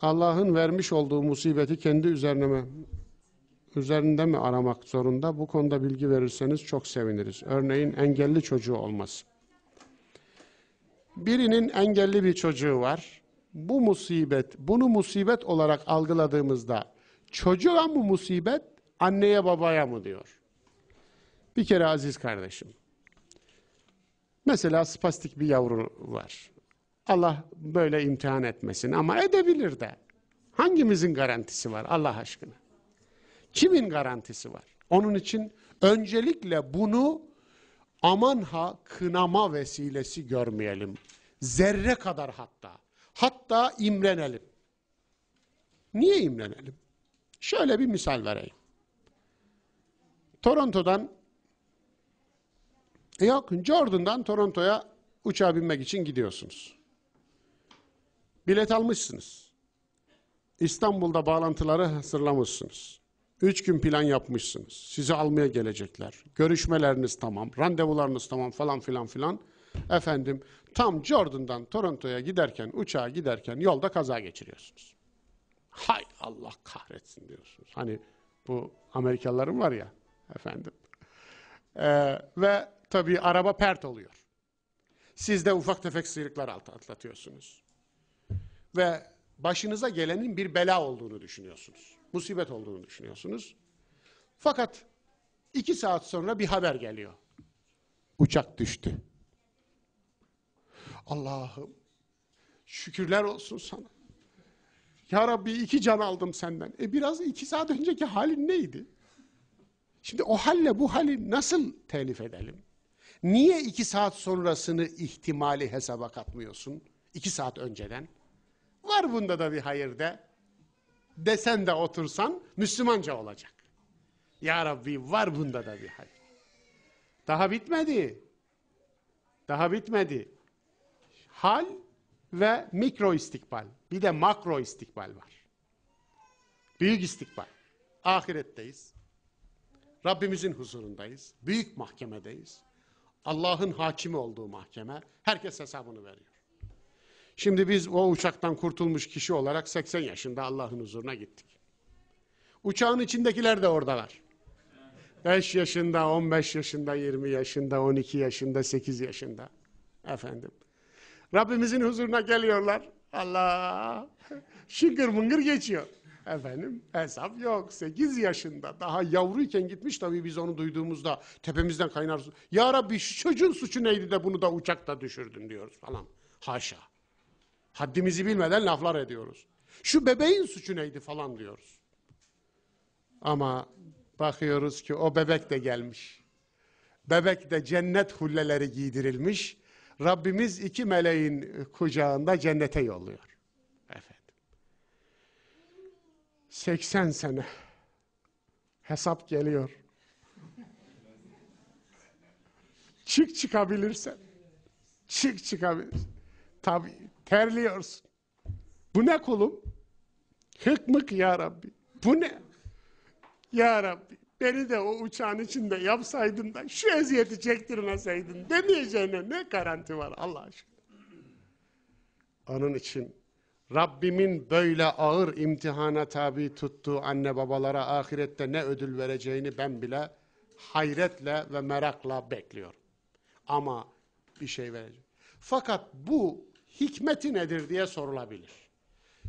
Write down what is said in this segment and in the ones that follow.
Allah'ın vermiş olduğu musibeti kendi üzerine üzerinde mi aramak zorunda? Bu konuda bilgi verirseniz çok seviniriz. Örneğin engelli çocuğu olması. Birinin engelli bir çocuğu var. Bu musibet, bunu musibet olarak algıladığımızda çocuğa mı musibet, anneye babaya mı diyor? Bir kere aziz kardeşim. Mesela spastik bir yavru var. Allah böyle imtihan etmesin ama edebilir de. Hangimizin garantisi var Allah aşkına? Kimin garantisi var? Onun için öncelikle bunu aman ha kınama vesilesi görmeyelim. Zerre kadar hatta. Hatta imrenelim. Niye imrenelim? Şöyle bir misal vereyim. Toronto'dan yok Jordan'dan Toronto'ya uçağa binmek için gidiyorsunuz. Bilet almışsınız. İstanbul'da bağlantıları hazırlamışsınız. Üç gün plan yapmışsınız. Sizi almaya gelecekler. Görüşmeleriniz tamam, randevularınız tamam falan filan filan. Efendim tam Jordan'dan Toronto'ya giderken, uçağa giderken yolda kaza geçiriyorsunuz. Hay Allah kahretsin diyorsunuz. Hani bu Amerikalıların var ya efendim. Ee, ve tabii araba pert oluyor. Siz de ufak tefek sıyrıklar atlatıyorsunuz. Ve başınıza gelenin bir bela olduğunu düşünüyorsunuz. Musibet olduğunu düşünüyorsunuz. Fakat iki saat sonra bir haber geliyor. Uçak düştü. Allah'ım şükürler olsun sana. Ya Rabbi iki can aldım senden. E biraz iki saat önceki halin neydi? Şimdi o halle bu hali nasıl telif edelim? Niye iki saat sonrasını ihtimali hesaba katmıyorsun? İki saat önceden. Var bunda da bir hayır de. Desen de otursan Müslümanca olacak. Ya Rabbi var bunda da bir hayır. Daha bitmedi. Daha bitmedi. Hal ve mikro istikbal. Bir de makro istikbal var. Büyük istikbal. Ahiretteyiz. Rabbimizin huzurundayız. Büyük mahkemedeyiz. Allah'ın hakimi olduğu mahkeme. Herkes hesabını veriyor. Şimdi biz o uçaktan kurtulmuş kişi olarak 80 yaşında Allah'ın huzuruna gittik. Uçağın içindekiler de oradalar. 5 yaşında, 15 yaşında, 20 yaşında, 12 yaşında, 8 yaşında. Efendim. Rabbimizin huzuruna geliyorlar. Allah! Şıngır mıngır geçiyor. Efendim hesap yok. 8 yaşında daha yavruyken gitmiş tabii biz onu duyduğumuzda tepemizden kaynar. Ya Rabbi şu çocuğun suçu neydi de bunu da uçakta düşürdün diyoruz falan. Haşa. Haddimizi bilmeden laflar ediyoruz. Şu bebeğin suçu neydi falan diyoruz. Ama bakıyoruz ki o bebek de gelmiş. Bebek de cennet hulleleri giydirilmiş. Rabbimiz iki meleğin kucağında cennete yolluyor. Efendim. 80 sene hesap geliyor. Çık çıkabilirsen. Çık çıkabilirsen. Tabii terliyorsun. Bu ne kulum? Hıkmık ya Rabbi. Bu ne? Ya Rabbi beni de o uçağın içinde yapsaydın da şu eziyeti çektirmeseydin demeyeceğine ne garanti var Allah aşkına. Onun için Rabbimin böyle ağır imtihana tabi tuttuğu anne babalara ahirette ne ödül vereceğini ben bile hayretle ve merakla bekliyorum. Ama bir şey verecek. Fakat bu hikmeti nedir diye sorulabilir.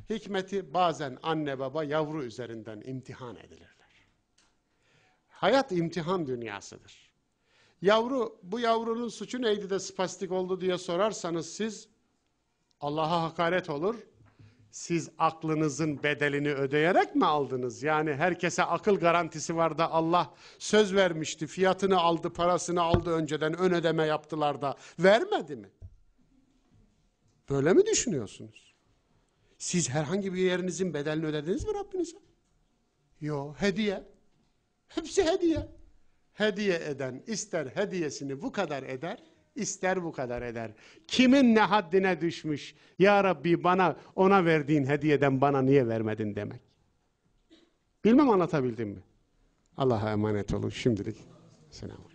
Hikmeti bazen anne baba yavru üzerinden imtihan edilirler. Hayat imtihan dünyasıdır. Yavru, bu yavrunun suçu neydi de spastik oldu diye sorarsanız siz Allah'a hakaret olur. Siz aklınızın bedelini ödeyerek mi aldınız? Yani herkese akıl garantisi var da Allah söz vermişti. Fiyatını aldı, parasını aldı önceden ön ödeme yaptılar da vermedi mi? Böyle mi düşünüyorsunuz? Siz herhangi bir yerinizin bedelini ödediniz mi Rabbinize? Yok, hediye. Hepsi hediye. Hediye eden ister hediyesini bu kadar eder, ister bu kadar eder. Kimin ne haddine düşmüş? Ya Rabbi bana ona verdiğin hediyeden bana niye vermedin demek. Bilmem anlatabildim mi? Allah'a emanet olun şimdilik. Selam.